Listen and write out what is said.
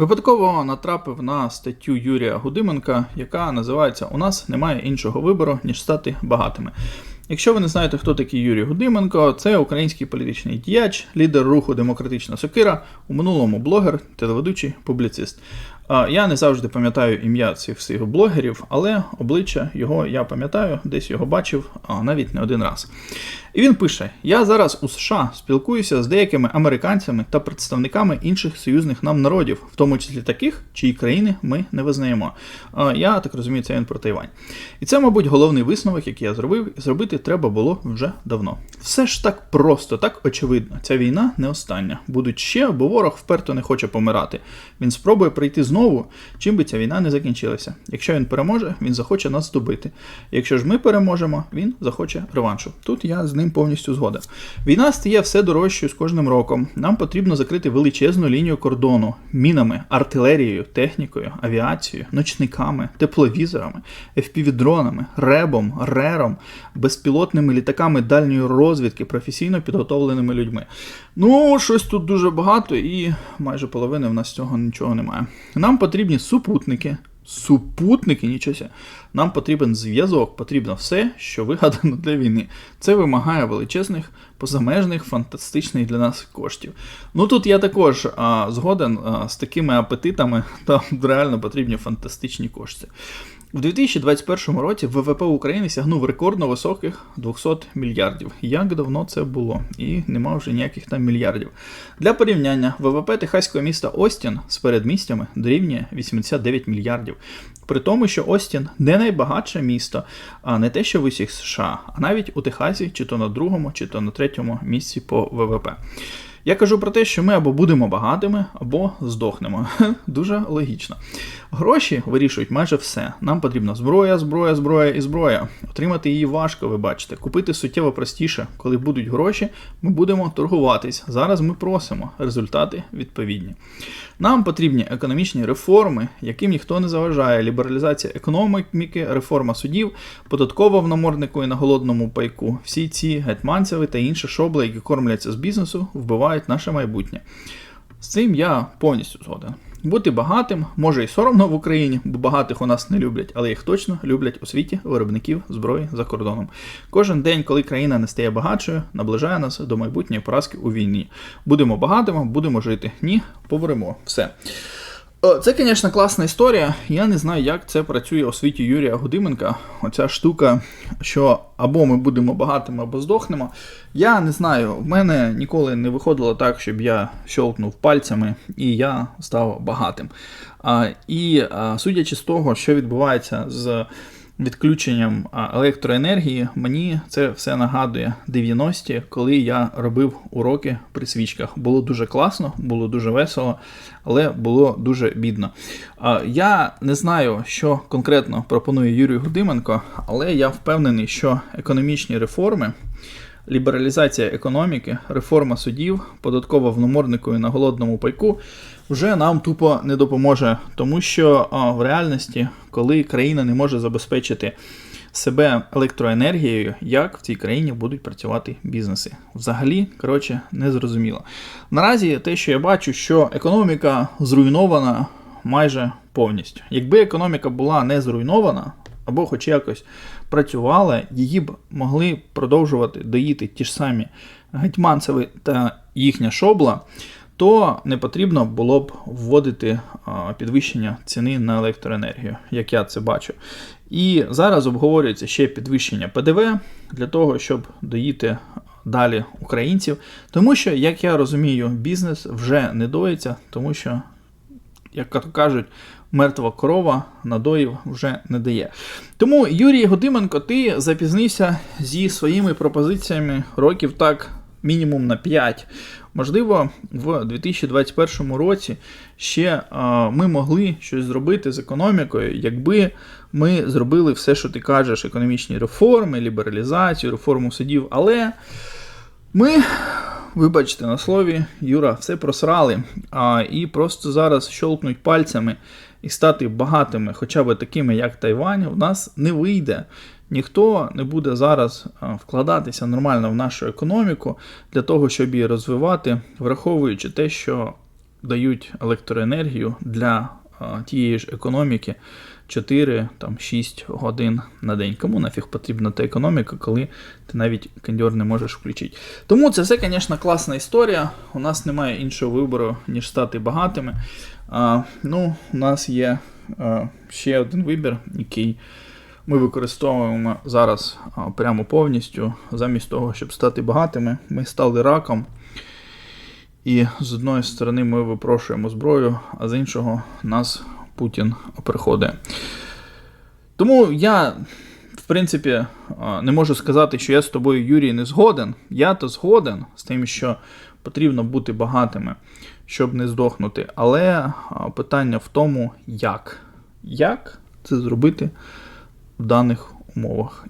Випадково натрапив на статтю Юрія Гудименка, яка називається У нас немає іншого вибору, ніж стати багатими. Якщо ви не знаєте, хто такий Юрій Гудименко, це український політичний діяч, лідер руху Демократична Сокира, у минулому блогер, телеведучий, публіцист. Я не завжди пам'ятаю ім'я цих всіх блогерів, але обличчя його я пам'ятаю, десь його бачив, навіть не один раз. І він пише: Я зараз у США спілкуюся з деякими американцями та представниками інших союзних нам народів, в тому числі таких, чиї країни ми не визнаємо. Я так розумію, це він про Тайвань. І це, мабуть, головний висновок, який я зробив, і зробити треба було вже давно. Все ж так просто, так очевидно. Ця війна не остання. Будуть ще, бо ворог вперто не хоче помирати. Він спробує прийти знову, чим би ця війна не закінчилася. Якщо він переможе, він захоче нас здобити. Якщо ж ми переможемо, він захоче реваншу. Тут я з ним повністю згоден. Війна стає все дорожчою з кожним роком. Нам потрібно закрити величезну лінію кордону мінами, артилерією, технікою, авіацією, ночниками, тепловізорами, FPV-дронами, ребом, рером, безпілотними літаками дальньої розвідки, професійно підготовленими людьми. Ну, щось тут дуже багато, і майже половини в нас цього нічого немає. Нам потрібні супутники. Супутники, нічого. Нам потрібен зв'язок, потрібно все, що вигадано для війни. Це вимагає величезних, позамежних, фантастичних для нас коштів. Ну тут я також а, згоден а, з такими апетитами, там реально потрібні фантастичні кошти. У 2021 році ВВП України сягнув рекордно високих 200 мільярдів. Як давно це було? І нема вже ніяких там мільярдів. Для порівняння, ВВП техаського міста Остін з передмістями дорівнює 89 мільярдів. При тому, що Остін не найбагатше місто, а не те, що в усіх США, а навіть у Техасі, чи то на другому, чи то на третьому місці по ВВП. Я кажу про те, що ми або будемо багатими, або здохнемо. Дуже логічно. Гроші вирішують майже все. Нам потрібна зброя, зброя, зброя і зброя. Отримати її важко, ви бачите. Купити суттєво простіше. Коли будуть гроші, ми будемо торгуватись. Зараз ми просимо. Результати відповідні. Нам потрібні економічні реформи, яким ніхто не заважає. Лібералізація економіки, реформа судів, податкова в наморднику і на голодному пайку. Всі ці гетьманцеви та інші шобли, які кормляться з бізнесу, вбивають наше майбутнє. З цим я повністю згоден. Бути багатим може і соромно в Україні, бо багатих у нас не люблять, але їх точно люблять у світі виробників зброї за кордоном. Кожен день, коли країна не стає багатшою, наближає нас до майбутньої поразки у війні. Будемо багатими, будемо жити. Ні, поверемо. Все. Е, Це, звісно, класна історія. Я не знаю, як це працює у світі Юрія Гудименка. Оця штука, що або ми будемо багатими, або здохнемо. Я не знаю, в мене ніколи не виходило так, щоб я щелкнув пальцями і я став багатим. А, І судячи з того, що відбувається з відключенням електроенергії, мені це все нагадує 90-ті, коли я робив уроки при свічках. Було дуже класно, було дуже весело, але було дуже бідно. Я не знаю, що конкретно пропонує Юрій Гудименко, але я впевнений, що економічні реформи. Лібералізація економіки, реформа судів, податкова в наморднику і на голодному пайку вже нам тупо не допоможе, тому що а, в реальності, коли країна не може забезпечити себе електроенергією, як в цій країні будуть працювати бізнеси. Взагалі, коротше, не зрозуміло. Наразі те, що я бачу, що економіка зруйнована майже повністю. Якби економіка була не зруйнована, або хоч якось працювала, її б могли продовжувати доїти ті ж самі гетьманцеви та їхня шобла, то не потрібно було б вводити підвищення ціни на електроенергію, як я це бачу. І зараз обговорюється ще підвищення ПДВ для того, щоб доїти далі українців. Тому що, як я розумію, бізнес вже не доїться, тому що, як кажуть, мертва корова надоїв вже не дає. Тому, Юрій Годименко, ти запізнився зі своїми пропозиціями років так мінімум на 5. Можливо, в 2021 році ще а, ми могли щось зробити з економікою, якби ми зробили все, що ти кажеш, економічні реформи, лібералізацію, реформу судів. Але ми, вибачте на слові, Юра, все просрали. А, І просто зараз щолкнуть пальцями і стати багатими, хоча б такими, як Тайвань, у нас не вийде. Ніхто не буде зараз вкладатися нормально в нашу економіку для того, щоб її розвивати, враховуючи те, що дають електроенергію для тієї ж економіки 4 там, 6 годин на день. Кому нафіг потрібна та економіка, коли ти навіть кондьор не можеш включити. Тому це все, звісно, класна історія. У нас немає іншого вибору, ніж стати багатими. А, ну, у нас є а, ще один вибір, який ми використовуємо зараз прямо повністю. Замість того, щоб стати багатими, ми стали раком. І з одної сторони ми випрошуємо зброю, а з іншого нас Путін приходить. Тому я, в принципі, не можу сказати, що я з тобою, Юрій, не згоден. Я то згоден з тим, що потрібно бути багатими, щоб не здохнути. Але питання в тому, як. Як це зробити в даних умовах.